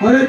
হরে